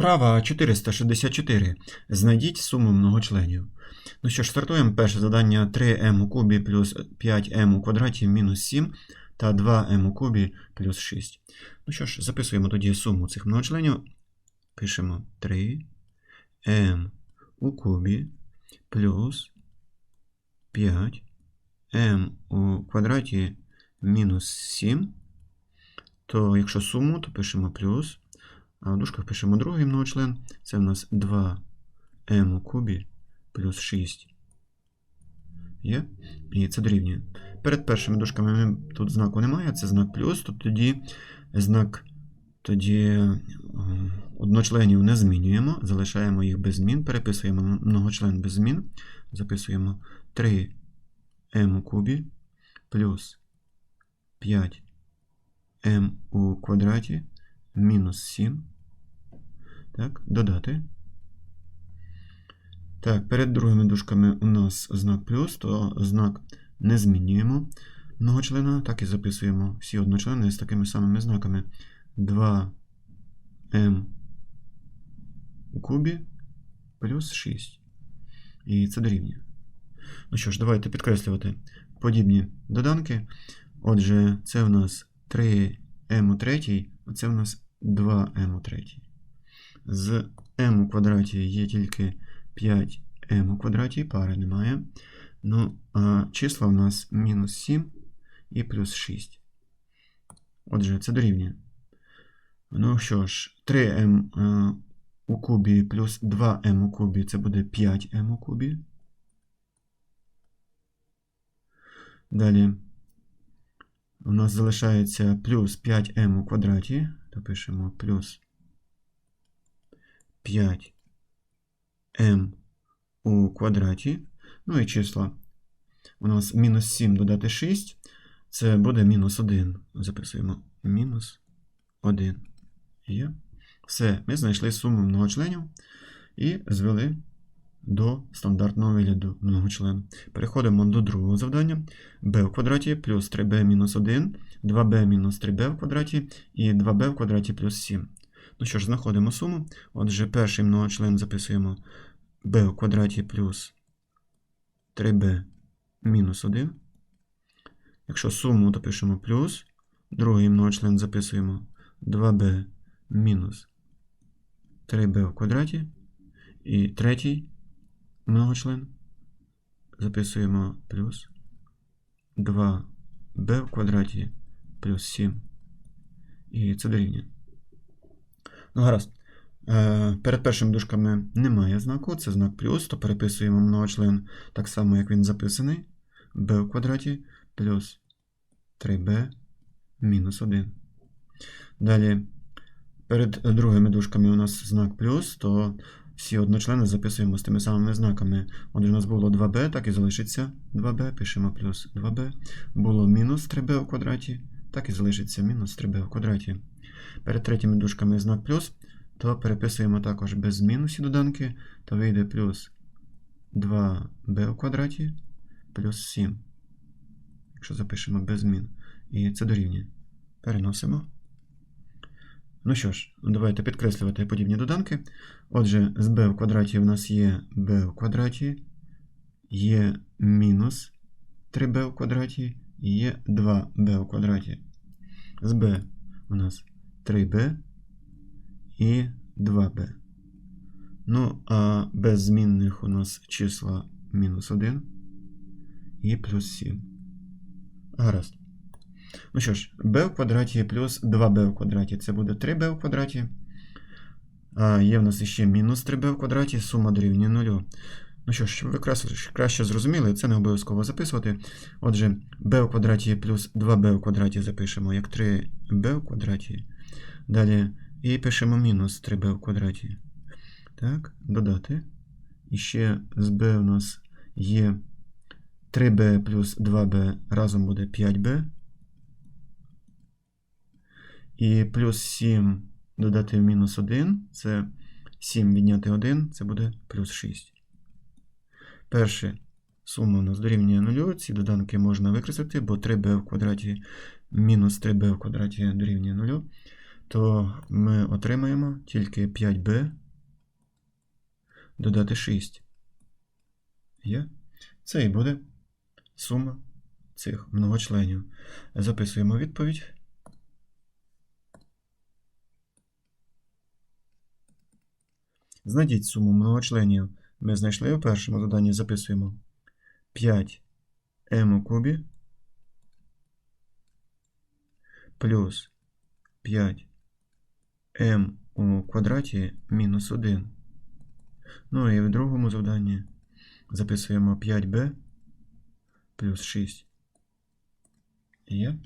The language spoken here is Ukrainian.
Вправа 464. Знайдіть суму многочленів. Ну що ж, стартуємо. Перше завдання 3m у кубі плюс 5m у квадраті мінус 7 та 2m у кубі плюс 6. Ну що ж, записуємо тоді суму цих многочленів. Пишемо 3m у кубі плюс 5m у квадраті мінус 7. То якщо суму, то пишемо плюс. А в дужках пишемо другий многочлен. Це в нас 2m у кубі плюс 6. Є? І це дорівнює. Перед першими дужками тут знаку немає, це знак плюс, то тоді знак тоді е, одночленів не змінюємо, залишаємо їх без змін, переписуємо многочлен без змін, записуємо 3m у кубі плюс 5m у квадраті мінус 7. Так, додати. Так, перед другими дужками у нас знак плюс, то знак не змінюємо многочлена, так і записуємо всі одночлени з такими самими знаками. 2m у кубі плюс 6. І це дорівнює. Ну що ж, давайте підкреслювати подібні доданки. Отже, це в нас 3m у третій, а це в нас 2m у третій. З m у квадраті є тільки 5m у квадраті, пари немає. Ну, а числа у нас мінус 7 і плюс 6. Отже, це дорівнює. Ну що ж, 3m е, у кубі плюс 2m у кубі це буде 5m у кубі. Далі у нас залишається плюс 5m у квадраті. Допишемо плюс 5m у квадраті. Ну і числа. У нас мінус 7 додати 6. Це буде мінус 1. Записуємо мінус 1. Є. Все, ми знайшли суму многочленів і звели до стандартного вигляду многочлена. Переходимо до другого завдання. b в квадраті плюс 3b мінус 1, 2b мінус 3b в квадраті і 2b в квадраті плюс 7. Ну що ж, знаходимо суму. Отже, перший многочлен записуємо b в квадраті плюс 3b мінус 1. Якщо суму, то пишемо плюс. Другий многочлен записуємо 2b мінус 3b в квадраті. І третій многочлен записуємо плюс 2b в квадраті плюс 7. І це дорівнює. Ну, гаразд. Е, Перед першими дужками немає знаку, це знак плюс, то переписуємо многочлен так само, як він записаний. b в квадраті плюс 3b мінус 1. Далі, перед другими дужками у нас знак плюс, то всі одночлени записуємо з тими самими знаками. Отже, у нас було 2b, так і залишиться 2b, пишемо плюс 2b. Було мінус 3b у квадраті, так і залишиться мінус 3b в квадраті. Перед третіми дужками знак плюс, то переписуємо також без змін усі доданки, то вийде плюс 2b в квадраті плюс 7. Якщо запишемо без змін. І це дорівнює. Переносимо. Ну що ж, давайте підкреслювати подібні доданки. Отже, з b в квадраті в нас є b в квадраті, є мінус 3b в квадраті і є 2b в квадраті. З b у нас 3b і 2b. Ну, а без змінних у нас числа мінус 1 і плюс 7. Гаразд. Ну що ж, b в квадраті плюс 2b в квадраті. Це буде 3b в квадраті. А є в нас ще мінус 3b в квадраті, сума дорівнює 0. Ну що ж, щоб ви краще, краще зрозуміли, це не обов'язково записувати. Отже, b в квадраті плюс 2b в квадраті запишемо як 3b в квадраті. Далі і пишемо мінус 3b в квадраті. Так, додати. І ще з b у нас є 3b плюс 2b разом буде 5b. І плюс 7 додати мінус 1, це 7 відняти 1, це буде плюс 6. Перше сума у нас дорівнює 0. Ці доданки можна викреслити, бо 3b в квадраті мінус 3b в квадраті дорівнює 0. То ми отримаємо тільки 5b додати 6. Є? Це і буде сума цих многочленів. Записуємо відповідь. Знайдіть суму многочленів. Ми знайшли у першому заданні, записуємо 5 m у кубі плюс 5 m у квадраті мінус 1. Ну і в другому завданні записуємо 5b плюс 6. Є.